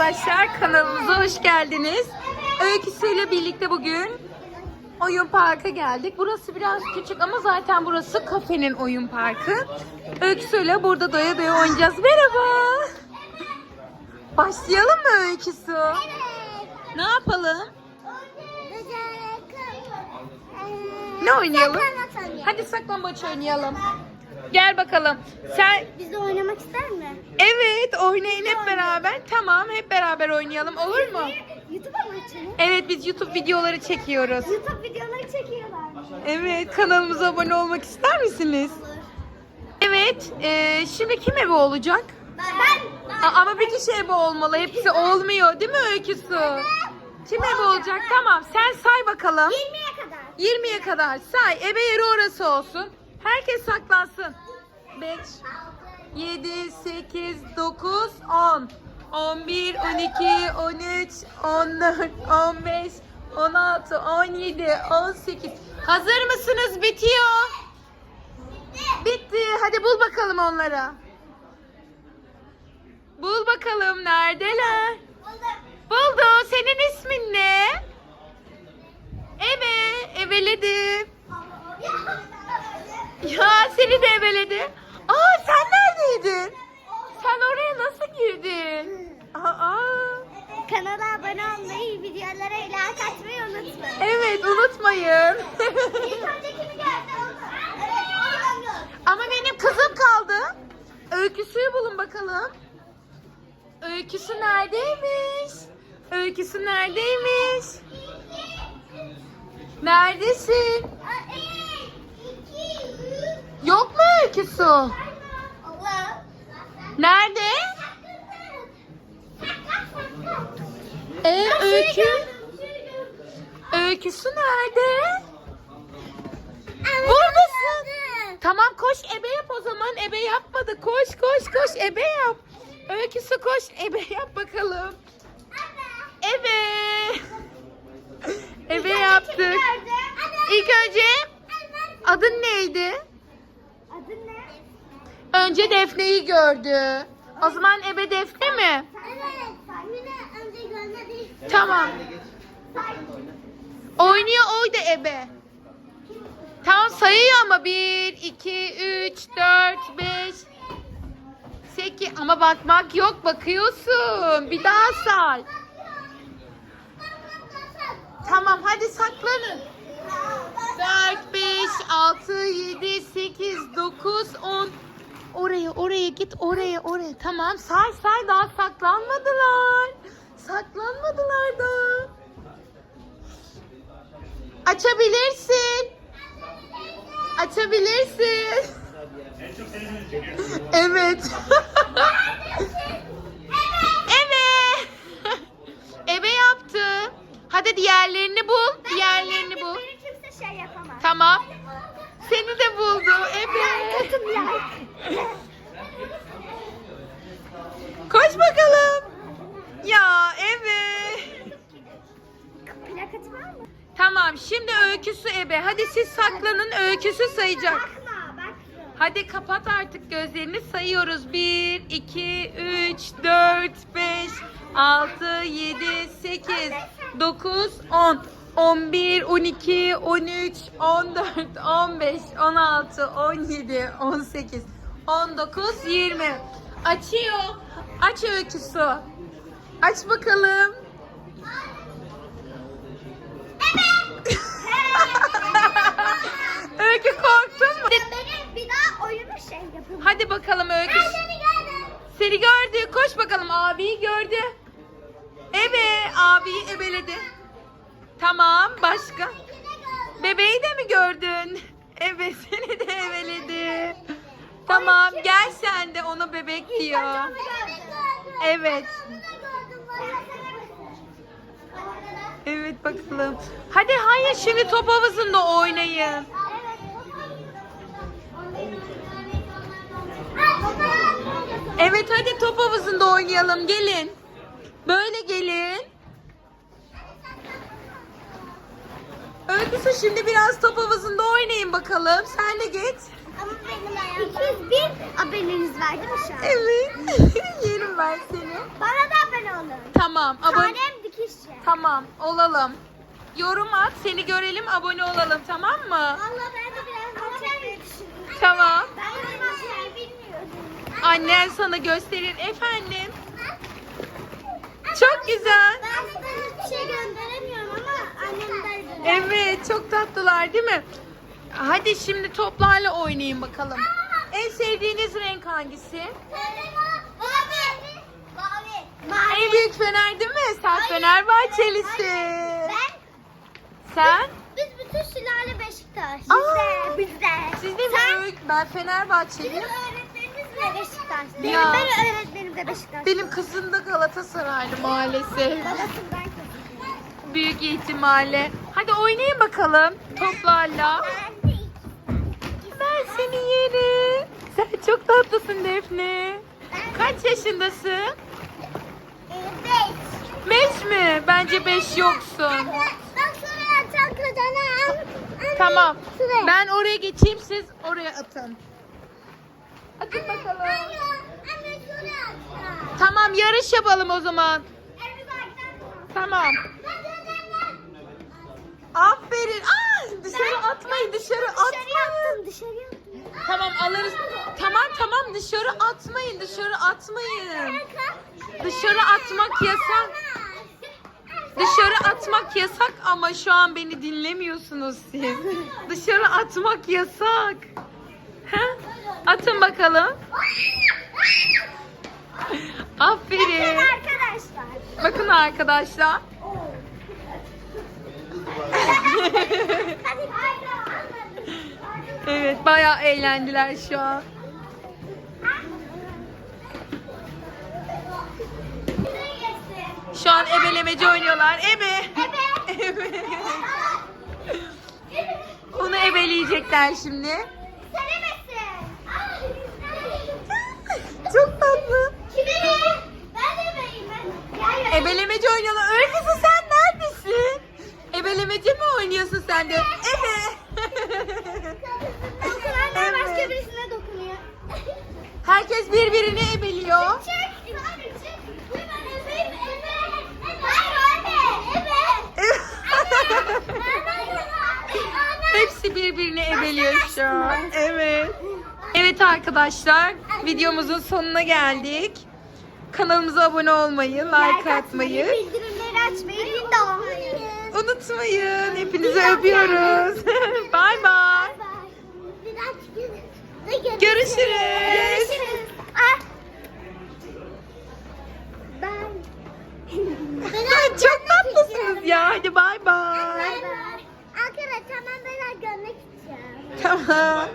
arkadaşlar kanalımıza hoş geldiniz. Öyküsüyle birlikte bugün oyun parka geldik. Burası biraz küçük ama zaten burası kafenin oyun parkı. Öyküsüyle burada doya doya oynayacağız. Merhaba. Başlayalım mı Öyküsü? Ne yapalım? Ne oynayalım? Hadi saklambaç oynayalım. Gel bakalım. Sen Biz de oynamak ister mi? Evet oynayın hep beraber. Tamam hep beraber oynayalım olur mu? YouTube'a mı açalım? Evet biz YouTube videoları çekiyoruz. YouTube videoları çekiyorlar. Evet kanalımıza abone olmak ister misiniz? Evet e, şimdi kim evi olacak? Ben. A- ama bir kişi evi olmalı. Hepsi olmuyor değil mi Öyküsü? Kim evi olacak? Tamam sen say bakalım. 20'ye kadar. 20'ye kadar say. Ebe yeri orası olsun. Herkes saklansın. 5, 7, 8, 9, 10, 11, 12, 13, 14, 15, 16, 17, 18. Hazır mısınız? Bitiyor. Bitti. Hadi bul bakalım onları. Bul bakalım neredeler? Buldu. Senin ismin ne? Ebe. Ebeledi. Ya seni de ebeledi. Aa sen neredeydin? Sen oraya nasıl girdin? Aa. Kanala abone olmayı, videolara like atmayı unutmayın. Evet unutmayın. İlk? Evet, onu gördüm. Ama benim kızım kaldı. Öyküsü'yü bulun bakalım. Öyküsü neredeymiş? Öyküsü neredeymiş? Neredesin? Yok mu öyküsü? Nerede? Ee, öykü? Öyküsü nerede? Buradasın. Tamam koş ebe yap o zaman. Ebe yapmadı. Koş koş koş ebe yap. Öyküsü koş ebe yap bakalım. Ebe. Ebe yaptık. İlk önce adın neydi? Adın ne? Önce Defne'yi gördü. O zaman ebe Defne mi? Evet. Tamam. Oynuyor oydu ebe. Tamam sayıyor ama 1, 2, 3, 4, 5, 8 ama bakmak yok bakıyorsun. Bir daha say. Tamam hadi saklanın. 4, 5, 6, 7, 8, 9, 10. Oraya oraya git oraya oraya. Tamam say say daha saklanmadılar. Saklanmadılar da. Açabilirsin. Açabilirsin. Evet. evet. Ebe yaptı. Hadi diğerlerini bul. Diğerlerini bul. Kimse şey yapamaz. Tamam. Seni de buldu. Ebe. Koş bakalım. Ya evet. Plakatı var mı? Tamam şimdi öyküsü ebe. Hadi siz saklanın öyküsü sayacak. Bakma bak. Hadi kapat artık gözlerini sayıyoruz. 1, 2, 3, 4, 5, 6, 7, 8, 9, 10, 11, 12, 13, 14, 15, 16, 17, 18, 19, 20. Açıyor. Aç öyküsü. Aç bakalım. Öykü korktun mu? Benim bir daha oyunu şey yapalım. Hadi bakalım Öykü. Ben seni gördüm. Seni gördü. Abiyi gördü. Ebe. Abiyi ebeledi. Tamam. Başka? Bebeği de mi gördün? Evet. Seni de ebeledi. Tamam. Gel sen de ona bebek diyor. Evet. Evet bakalım. Hadi hayır şimdi top havuzunda oynayın. Evet hadi top havuzunda oynayalım. Gelin. Böyle gelin. Öyküsü şimdi biraz top havuzunda oynayın bakalım. Sen de git. Ama benim ayağım. 201 aboneniz var değil mi şu an? Evet. Yerim ben seni. Bana da abone olun. Tamam. Abone Kalem dikişçi. Tamam, olalım. Yorum at, seni görelim, abone olalım, tamam mı? Valla ben de biraz bakmayı düşünüyorum. Tamam. Ben de bakmayı bilmiyorum. Annen sana gösterir efendim. Çok güzel. Ben size hiçbir şey gönderemiyorum ama annem de Evet, çok tatlılar değil mi? Hadi şimdi toplarla oynayın bakalım. En sevdiğiniz renk hangisi? Mavi. Mavi. En büyük fener değil mi? Sen Fenerbahçelisin. Ben Sen? biz bütün sülale Beşiktaş. Aa. Bizde. Siz de mi? Ben Fenerbahçeliyim. De Beşiktaş. Benim, Ya. benim öğretmenim de Beşiktaş. Benim kızım da Galatasaraylı maalesef. Babasından kızım. Büyük ihtimalle. Hadi oynayın bakalım toplarla. Ben de iki. Ben seni yerim. Sen çok tatlısın Defne. Kaç yaşındasın? Ee, beş. Beş mi? Bence beş yoksun. Bak şuraya Tamam. Ben oraya geçeyim siz oraya atın. Atın bakalım. Anne, anne şuraya atacağım. Tamam yarış yapalım o zaman. Tamam. Aferin. Aa, dışarı atmayın dışarı Dışarı atmayın. dışarı yaptım. Tamam alırız. Tamam tamam dışarı atmayın dışarı atmayın. Dışarı atmak yasak. Dışarı atmak yasak ama şu an beni dinlemiyorsunuz siz. Dışarı atmak yasak. Atın bakalım. Aferin. Arkadaşlar. Bakın arkadaşlar. Hadi. Evet bayağı eğlendiler şu an. Şu an ebelemeci oynuyorlar. Ebe. Ebe. Onu ebeleyecekler şimdi. Çok tatlı. Ben de vereyim ben. Gel. Ebelemeci oynuyorlar. Öyküsü sen neredesin? Ebelemeci mi oynuyorsun sen de? Ebe. Dokunan başka birisine dokunuyor. Herkes birbirini ebeliyor. Çek. Çek. Ben öpeyim. Evet. Hayır anne. Evet. Hepsi birbirini ebeliyor şu an. Evet. Evet arkadaşlar, videomuzun sonuna geldik. Kanalımıza abone olmayı, like atmayı olmayı. Unutmayın. Hepinizi öpüyoruz. Bay bay. Görüşürüz. Görüşürüz. Ben. Çok tatlısınız ya. Hadi bay bay. Arkadaşlar ben görmek istiyorum. Tamam.